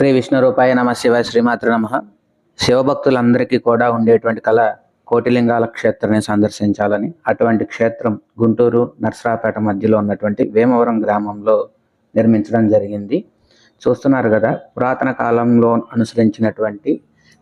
శ్రీ విష్ణు రూపాయ నమ శివ శ్రీమాతృ నమ. శివభక్తులందరికీ కూడా ఉండేటువంటి కళ కోటిలింగాల క్షేత్రాన్ని సందర్శించాలని అటువంటి క్షేత్రం గుంటూరు నర్సరాపేట మధ్యలో ఉన్నటువంటి వేమవరం గ్రామంలో నిర్మించడం జరిగింది. చూస్తున్నారు కదా పురాతన కాలంలో అనుసరించినటువంటి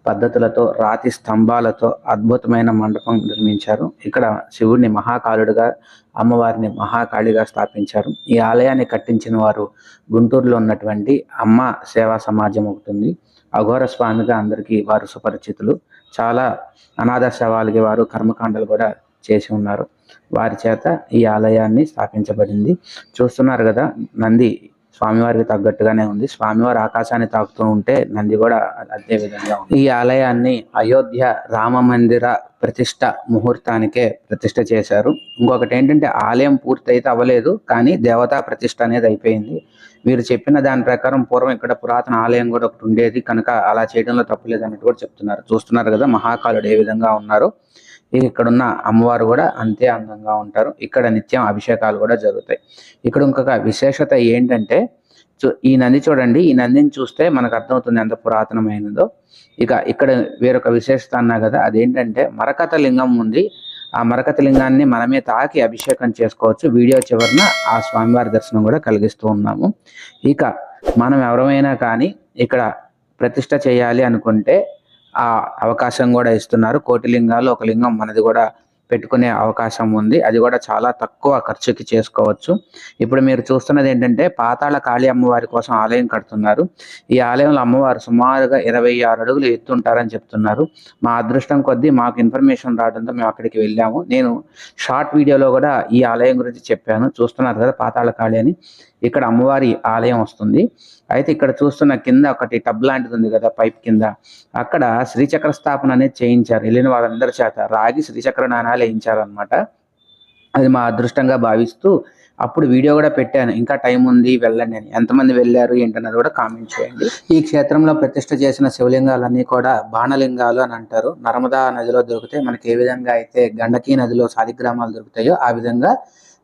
పద్ధతులతో రాతి స్తంభాలతో అద్భుతమైన మండపం నిర్మించారు. ఇక్కడ శివుడిని మహాకాలుడుగా అమ్మవారిని మహాకాళిగా స్థాపించారు. ఈ ఆలయాన్ని కట్టించిన వారు గుంటూరులో ఉన్నటువంటి అమ్మ సేవా సమాజం ఒకటి ఉంది. అఘోర స్వామిగా అందరికీ వారు సుపరిచితులు. చాలా అనాథ శవాలకి వారు కర్మకాండలు కూడా చేసి ఉన్నారు. వారి చేత ఈ ఆలయాన్ని స్థాపించబడింది. చూస్తున్నారు కదా నంది స్వామివారికి తగ్గట్టుగానే ఉంది. స్వామివారి ఆకాశాన్ని తాకుతూ ఉంటే నంది కూడా అదే విధంగా ఉంది. ఈ ఆలయాన్ని అయోధ్య రామ మందిర ప్రతిష్ట ముహూర్తానికే ప్రతిష్ట చేశారు. ఇంకొకటి ఏంటంటే ఆలయం పూర్తయితే అవ్వలేదు కానీ దేవతా ప్రతిష్ట అనేది అయిపోయింది. మీరు చెప్పిన దాని ప్రకారం పూర్వం ఇక్కడ పురాతన ఆలయం కూడా ఒకటి ఉండేది. కనుక అలా చేయడంలో తప్పులేదు అన్నట్టు కూడా చెప్తున్నారు. చూస్తున్నారు కదా మహాకాలుడు ఏ విధంగా ఉన్నారు. ఇక్కడున్న అమ్మవారు కూడా అంతే అందంగా ఉంటారు. ఇక్కడ నిత్యం అభిషేకాలు కూడా జరుగుతాయి. ఇక్కడ ఇంకొక విశేషత ఏంటంటే చూ- ఈ నంది చూడండి. ఈ నందిని చూస్తే మనకు అర్థమవుతుంది ఎంత పురాతనమైనదో. ఇక ఇక్కడ వేరొక విశేషత అన్నా కదా అదేంటంటే మరకత లింగం ఉంది. ఆ మరకత లింగాన్ని మనమే తాకి అభిషేకం చేసుకోవచ్చు. వీడియో చివరన ఆ స్వామివారి దర్శనం కూడా కలిగిస్తూ ఉన్నాము. ఇక మనం ఎవరమైనా కానీ ఇక్కడ ప్రతిష్ట చేయాలి అనుకుంటే ఆ అవకాశం కూడా ఇస్తున్నారు. కోటి లింగాలు ఒక లింగం మనది కూడా పెట్టుకునే అవకాశం ఉంది. అది కూడా చాలా తక్కువ ఖర్చుకి చేసుకోవచ్చు. ఇప్పుడు మీరు చూస్తున్నది ఏంటంటే పాతాళ కాళీ అమ్మవారి కోసం ఆలయం కడుతున్నారు. ఈ ఆలయంలో అమ్మవారు సుమారుగా ఇరవై ఆరు అడుగులు ఎత్తుంటారని చెప్తున్నారు. మా అదృష్టం కొద్దీ మాకు ఇన్ఫర్మేషన్ రావడంతో మేము అక్కడికి వెళ్ళాము. నేను షార్ట్ వీడియోలో కూడా ఈ ఆలయం గురించి చెప్పాను. చూస్తున్నారు కదా పాతాళ కాళీ అని. ఇక్కడ అమ్మవారి ఆలయం వస్తుంది. అయితే ఇక్కడ చూస్తున్న కింద ఒకటి టబ్ లాంటిది ఉంది కదా పైప్ కింద. అక్కడ శ్రీచక్ర స్థాపన అనేది చేయించారు. వెళ్ళిన వాళ్ళందరి చేత రాగి శ్రీచక్ర నాణాలు వేయించారనమాట అది మా అదృష్టంగా భావిస్తూ అప్పుడు వీడియో కూడా పెట్టాను. ఇంకా టైం ఉంది వెళ్ళండి అని. ఎంతమంది వెళ్ళారు ఏంటన్నది కూడా కామెంట్ చేయండి. ఈ క్షేత్రంలో ప్రతిష్ట చేసిన శివలింగాలన్నీ కూడా బాణలింగాలు అని అంటారు. నర్మదా నదిలో దొరికితే మనకి ఏ విధంగా అయితే గండకీ నదిలో సాలిగ్రామాలు దొరుకుతాయో ఆ విధంగా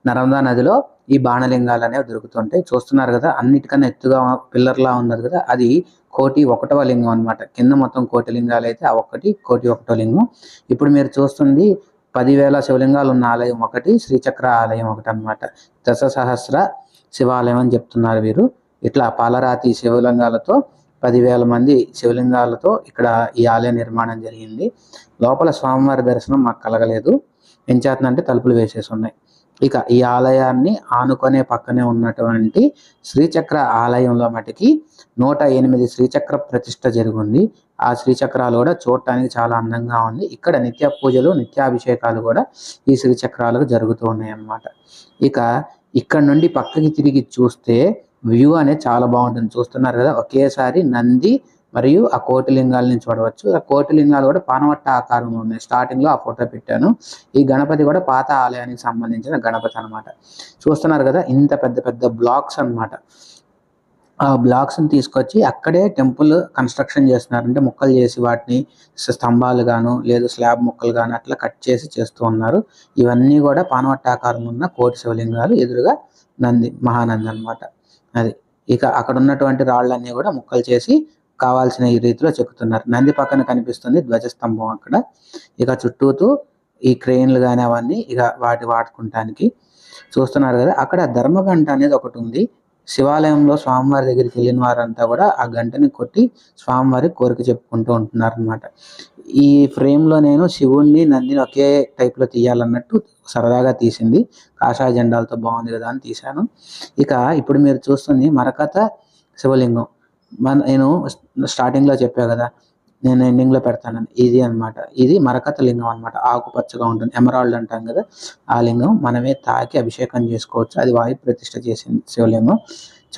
నర్మదా నదిలో ఈ బాణలింగాలు అనేవి దొరుకుతుంటాయి. చూస్తున్నారు కదా అన్నిటికన్నా ఎత్తుగా పిల్లర్లా ఉన్నది కదా అది కోటి ఒకటవ లింగం అనమాట కింద మొత్తం కోటి లింగాలు అయితే ఆ ఒక్కటి కోటి ఒకటో లింగం. ఇప్పుడు మీరు చూస్తుంది పదివేల శివలింగాలు ఉన్న ఆలయం ఒకటి శ్రీచక్ర ఆలయం ఒకటి అన్నమాట. దశ సహస్ర శివాలయం అని చెప్తున్నారు వీరు. ఇట్లా పాలరాతి శివలింగాలతో పదివేల మంది శివలింగాలతో ఇక్కడ ఈ ఆలయ నిర్మాణం జరిగింది. లోపల స్వామివారి దర్శనం మాకు కలగలేదు. ఎంచేతనంటే తలుపులు వేసేసి ఉన్నాయి. ఇక ఈ ఆలయాన్ని ఆనుకునే పక్కనే ఉన్నటువంటి శ్రీచక్ర ఆలయంలో మటుకి నూట ఎనిమిది శ్రీచక్ర ప్రతిష్ట జరిగింది. ఆ శ్రీచక్రాలు కూడా చూడటానికి చాలా అందంగా ఉంది. ఇక్కడ నిత్య పూజలు నిత్యాభిషేకాలు కూడా ఈ శ్రీచక్రాలకు జరుగుతూ ఉన్నాయి అన్నమాట ఇక ఇక్కడ నుండి పక్కకి తిరిగి చూస్తే వ్యూ అనేది చాలా బాగుంటుంది. చూస్తున్నారు కదా ఒకేసారి నంది మరియు ఆ కోటిలింగాలని చూడవచ్చు ఆ కోటిలింగాలు కూడా పానవట్ట ఆకారంలో ఉన్నాయి. స్టార్టింగ్లో ఆ ఫోటో పెట్టాను. ఈ గణపతి కూడా పాత ఆలయానికి సంబంధించిన గణపతి అన్నమాట. చూస్తున్నారు కదా ఇంత పెద్ద పెద్ద బ్లాక్స్ అన్నమాట. ఆ బ్లాక్స్ని తీసుకొచ్చి అక్కడే టెంపుల్ కన్స్ట్రక్షన్ చేస్తున్నారు. అంటే ముక్కలు చేసి వాటిని స్తంభాలు గాను లేదు స్లాబ్ ముక్కలు గాను అట్లా కట్ చేసి చేస్తూ ఉన్నారు. ఇవన్నీ కూడా పానవట్ట ఆకారంలో ఉన్న కోటి శివలింగాలు ఎదురుగా నంది మహానంది అన్నమాట. అది. ఇక అక్కడ ఉన్నటువంటి రాళ్ళన్నీ కూడా ముక్కలు చేసి కావాల్సిన ఈ రీతిలో చెక్కుతున్నారు. నంది పక్కన కనిపిస్తుంది ధ్వజస్తంభం అక్కడ. ఇక చుట్టూతూ ఈ క్రెయిన్లు కానీ అవన్నీ ఇక వాటి వాడుకుంటానికి చూస్తున్నారు కదా. అక్కడ ధర్మగంట అనేది ఒకటి ఉంది. శివాలయంలో స్వామివారి దగ్గరికి వెళ్ళిన వారంతా కూడా ఆ గంటని కొట్టి స్వామివారి కోరిక చెప్పుకుంటూ ఉంటున్నారు అనమాట ఈ ఫ్రేమ్లో నేను శివుణ్ణి నందిని ఒకే టైప్లో తీయాలన్నట్టు సరదాగా తీసింది. కాషాయ జెండాలతో బాగుంది కదా అని తీశాను. ఇక ఇప్పుడు మీరు చూస్తుంది మరకత శివలింగం. మన నేను స్టార్టింగ్లో చెప్పా కదా నేను ఎండింగ్లో పెడతానని. ఇది అన్నమాట. ఇది మరకత లింగం అనమాట ఆకుపచ్చగా ఉంటుంది. ఎమరాల్డ్ అంటాం కదా ఆ లింగం మనమే తాకి అభిషేకం చేసుకోవచ్చు. అది వాయు ప్రతిష్ట చేసింది శివలింగం.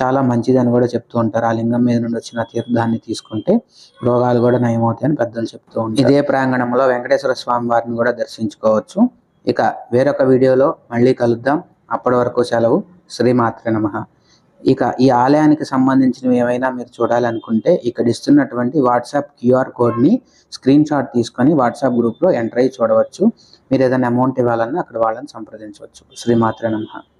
చాలా మంచిది అని కూడా చెప్తూ ఉంటారు. ఆ లింగం మీద నుండి వచ్చిన తీర్థాన్ని తీసుకుంటే రోగాలు కూడా నయమవుతాయని పెద్దలు చెప్తూ ఉంటారు. ఇదే ప్రాంగణంలో వెంకటేశ్వర స్వామి వారిని కూడా దర్శించుకోవచ్చు. ఇక వేరొక వీడియోలో మళ్ళీ కలుద్దాం. అప్పటి వరకు సెలవు. శ్రీమాత్ర నమః. ఇక ఈ ఆలయానికి సంబంధించినవి ఏమైనా మీరు చూడాలనుకుంటే ఇక్కడ ఇస్తున్నటువంటి వాట్సాప్ క్యూఆర్ కోడ్ని స్క్రీన్ షాట్ తీసుకొని వాట్సాప్ గ్రూప్లో ఎంటర్ అయ్యి చూడవచ్చు. మీరు ఏదైనా అమౌంట్ ఇవ్వాలన్నా అక్కడ వాళ్ళని సంప్రదించవచ్చు. శ్రీమాత్ర నమః.